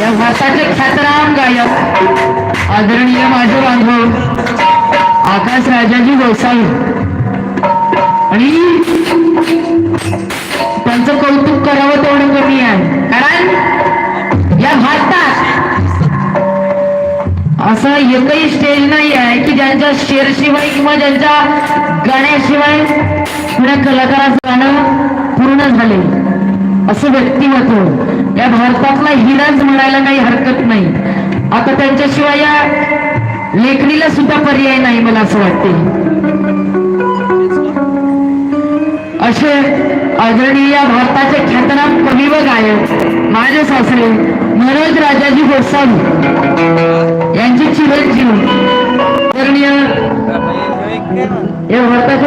या भारताचे ख्यातनाम गायक आदरणीय माझे बांधव आकाश राजाजी गोसावी. आणि असं एकही स्टेज नाही आहे की ज्यांच्या शेरशिवाय किंवा ज्यांच्या गाण्याशिवाय पुण्या कलाकाराचं गाणं पूर्ण झाले. असं व्यक्तिमत्व. या भारतातला हिराच म्हणायला काही हरकत नाही. आता त्यांच्याशिवाय या लेखणीला सुद्धा पर्याय नाही मला असं वाटते. असे आदरणीय भारताचे ख्यातनाम कवी व गायक माझे सासरे मनोज राजाजी गोसावी यांचे चिरंजीव आदरणीय या भारताचे